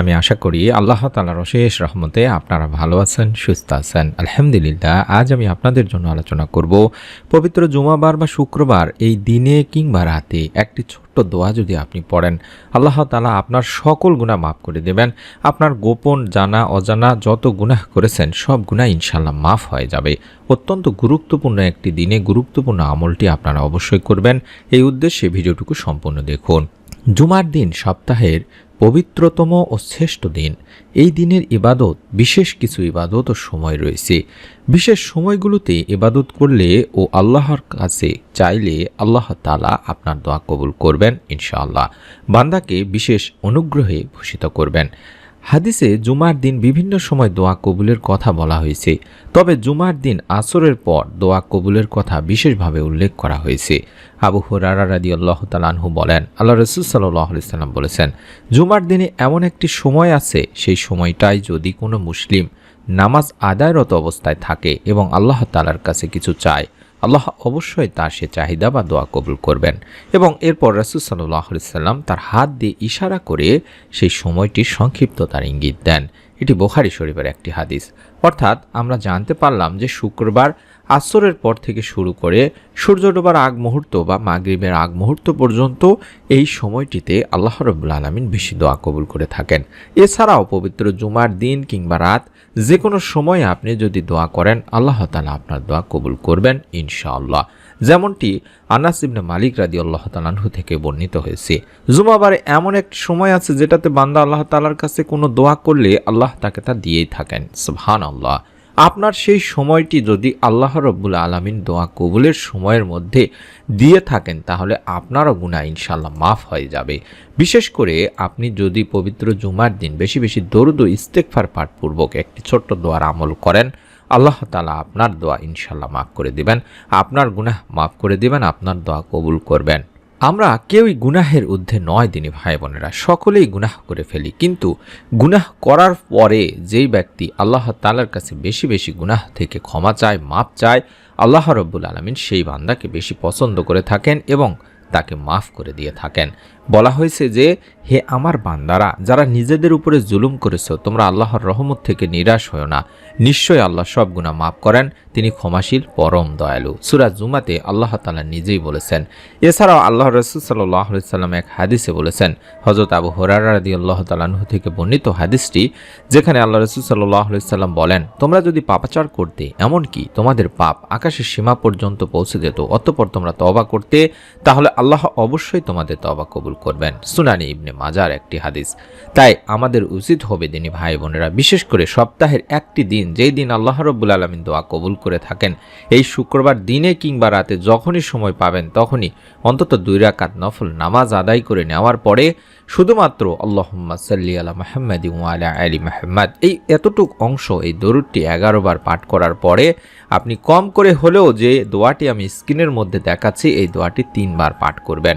আমি আশা করি আল্লাহ তালার অশেষ রহমতে আপনারা ভালো আছেন, সুস্থ আছেন। আলহামদুলিল্লাহ, আজ আমি আপনাদের জন্য আলোচনা করব পবিত্র জুমাবার বা শুক্রবার, এই দিনে কিংবা রাতে একটি ছোট্ট দোয়া যদি আপনি পড়েন, আল্লাহ তালা আপনার সকল গুণা মাফ করে দেবেন। আপনার গোপন জানা, অজানা যত গুনাহ করেছেন, সব গুণা ইনশাল্লাহ মাফ হয়ে যাবে। অত্যন্ত গুরুত্বপূর্ণ একটি দিনে গুরুত্বপূর্ণ আমলটি আপনারা অবশ্যই করবেন। এই উদ্দেশ্যে ভিডিওটুকু সম্পূর্ণ দেখুন। জুমার দিন সপ্তাহের পবিত্রতম ও শ্রেষ্ঠ দিন। এই দিনের ইবাদত, বিশেষ কিছু ইবাদত ও সময় রয়েছে। বিশেষ সময়গুলোতে ইবাদত করলে ও আল্লাহর কাছে চাইলে আল্লাহ তালা আপনার দোয়া কবুল করবেন, ইনশাআল্লাহ। বান্দাকে বিশেষ অনুগ্রহে ভূষিত করবেন। হাদিসে জুমার দিন বিভিন্ন সময় দোয়া কবুলের কথা বলা হয়েছে। তবে জুমার দিন আসরের পর দোয়া কবুলের কথা বিশেষভাবে উল্লেখ করা হয়েছে। আবু হুরারা রাদি আল্লাহ তালানহু বলেন, আল্লাহ রসুল সাল্লাম বলেছেন, জুমার দিনে এমন একটি সময় আছে, সেই সময়টায় যদি কোনো মুসলিম নামাজ আদায়রত অবস্থায় থাকে এবং আল্লাহ তালার কাছে কিছু চায় আল্লাহ অবশ্যই তার সে চাহিদা বা দোয়া কবুল করবেন এবং এরপর রাসুল সাল্লাহ সাল্লাম তার হাত দিয়ে ইশারা করে সেই সময়টির সংক্ষিপ্ততার ইঙ্গিত দেন। এটি বোখারি শরীফের একটি হাদিস। অর্থাৎ আমরা জানতে পারলাম যে শুক্রবার আসরের পর থেকে শুরু করে সূর্য ডোবার আগ মুহূর্ত বা মাগরিবের আগ মুহূর্ত পর্যন্ত এই সময়টিতে আল্লাহ রবুল্লা আলমিন বেশি দোয়া কবুল করে থাকেন। এছাড়াও পবিত্র জুমার দিন কিংবা রাত যে কোনো সময় আপনি যদি দোয়া করেন, আল্লাহ তালা আপনার দোয়া কবুল করবেন ইনশাআল্লাহ। যেমনটি আনাস ইবনে মালিক রাদি আল্লাহ তালাহু থেকে বর্ণিত হয়েছে। জুমাবারে এমন এক সময় আছে যেটাতে বান্দা আল্লাহ তালার কাছে কোনো দোয়া করলে আল্লাহ তাকে তা দিয়েই থাকেন সুবহান আল্লাহ আপনার সেই সময়টি যদি আল্লাহ রব্বুল আলমিন দোয়া কবুলের সময়ের মধ্যে দিয়ে থাকেন, তাহলে আপনারও গুণা ইনশাল্লাহ মাফ হয়ে যাবে। বিশেষ করে আপনি যদি পবিত্র জুমার দিন বেশি বেশি দরুদ ইস্তেকফার পাঠপূর্বক একটি ছোট্ট দোয়ার আমল করেন, আল্লাহ তালা আপনার দোয়া ইনশাল্লাহ মাফ করে দিবেন। আপনার গুনাহ মাফ করে দিবেন, আপনার দোয়া কবুল করবেন। আমরা কেউই গুনাহের ঊর্ধ্বে নয়, দিনে ভাই বোনেরা সকলেই গুনাহ করে ফেলি। কিন্তু গুনাহ করার পরে যেই ব্যক্তি আল্লাহ তালার কাছে বেশি বেশি গুনাহ থেকে ক্ষমা চায় মাপ চায়, আল্লাহ রব্বুল আলমিন সেই বান্দাকে বেশি পছন্দ করে থাকেন এবং তাকে মাফ করে দিয়ে থাকেন। বলা হয়েছে যে, হে আমার বান্দারা, যারা নিজেদের উপরে জুলুম করেছ, তোমরা আল্লাহর রহমত থেকে নিরাশ হও না। নিশ্চয়ই আল্লাহ সব গুণা মাফ করেন, তিনি ক্ষমাশীল, পরম দয়ালু। সুরাজ জুমাতে আল্লাহ তালা নিজেই বলেছেন। এছাড়াও আল্লাহ রসুল সাল্লাম এক হাদিসে বলেছেন হজরত আবু হরারাদি আল্লাহ তালাহ থেকে বর্ণিত হাদিসটি, যেখানে আল্লাহ রসুল সাল্লাহ সাল্লাম বলেন, তোমরা যদি পাপাচার করতে, এমনকি তোমাদের পাপ আকাশের সীমা পর্যন্ত পৌঁছে যেত, অতপর তোমরা তবা করতে, তাহলে আল্লাহ অবশ্যই তোমাদের তবা কবুল করবেন। সুনানি ইবনে মাজার একটি হাদিস। তাই আমাদের উচিত হবে দিনী ভাই বোনেরা, বিশেষ করে সপ্তাহের একটি দিন, যেই দিন আল্লাহ রব্বুল আলমিন দোয়া কবুল করে থাকেন, এই শুক্রবার দিনে কিংবা রাতে যখনই সময় পাবেন, তখনই অন্তত দুই রাকাত নফল নামাজ আদায় করে নেওয়ার পরে শুধুমাত্র আল্লাহম্মা সাল্লি আলা মাহমদ আলা আলী মাহমদ এই এতটুক অংশ, এই দরুদটি এগারো বার পাঠ করার পরে আপনি কম করে হলেও যে দোয়াটি আমি স্ক্রিনের মধ্যে দেখাচ্ছি, এই দোয়াটি তিনবার পাঠ করবেন।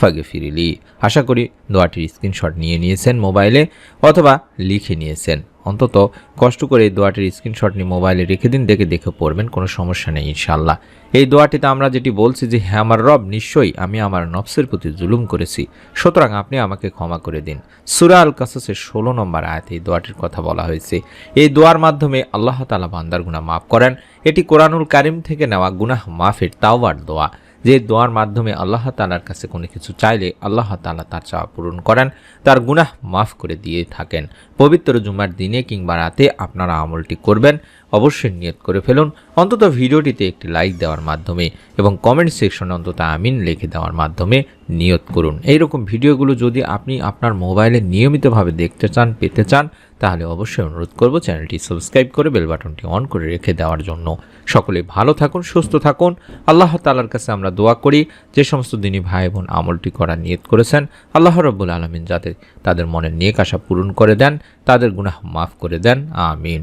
ফাগফিরিলি আশা করি দোয়াটির স্ক্রিনশট নিয়ে নিয়েছেন মোবাইলে অথবা লিখে নিয়েছেন। অন্তত কষ্ট করে এই দোয়াটির স্ক্রিনশট নিয়ে মোবাইলে রেখে দিন, দেখে দেখে পড়বেন, কোনো সমস্যা নেই ইনশাল্লাহ এই দোয়াটিতে আমরা যেটি বলছি যে হ্যাঁ আমার রব, নিশ্চয়ই আমি আমার নফসের প্রতি জুলুম করেছি। সুতরাং আপনি আমাকে ক্ষমা করে দিন। সুরা আল কাসাসের ষোলো নম্বর আয়াতে এই দোয়াটির কথা বলা হয়েছে। এই দোয়ার মাধ্যমে আল্লাহ তালা বান্দার গুণা মাফ করেন। এটি কোরআনুল কারিম থেকে নেওয়া গুনাহ মাফের তাওবার দোয়া। যে দোয়ার মাধ্যমে আল্লাহ তালার কাছে কোনো কিছু চাইলে আল্লাহ তালা তার চাওয়া পূরণ করেন, তার গুনাহ মাফ করে দিয়ে থাকেন। পবিত্র জুমার দিনে কিংবা রাতে আপনারা আমলটি করবেন। অবশ্যই নিয়ত করে ফেলুন। অন্তত ভিডিওটিতে একটি লাইক দেওয়ার মাধ্যমে এবং কমেন্ট সেকশনে অন্তত আমিন লিখে দেওয়ার মাধ্যমে নিয়ত করুন। এইরকম ভিডিওগুলো যদি আপনি আপনার মোবাইলে নিয়মিতভাবে দেখতে চান, পেতে চান, তাহলে অবশ্যই অনুরোধ করব চ্যানেলটি সাবস্ক্রাইব করে বেল বাটনটি অন করে রেখে দেওয়ার জন্য। সকলে ভালো থাকুন, সুস্থ থাকুন। আল্লাহ তালার কাছে আমরা দোয়া করি, যে সমস্ত দিনই ভাই বোন আমলটি করার নিয়ত করেছেন, আল্লাহ রব্বুল আলমিন যাতে তাদের মনের নিয়েক আশা পূরণ করে দেন, তাদের গুনাহ মাফ করে দেন, আমিন।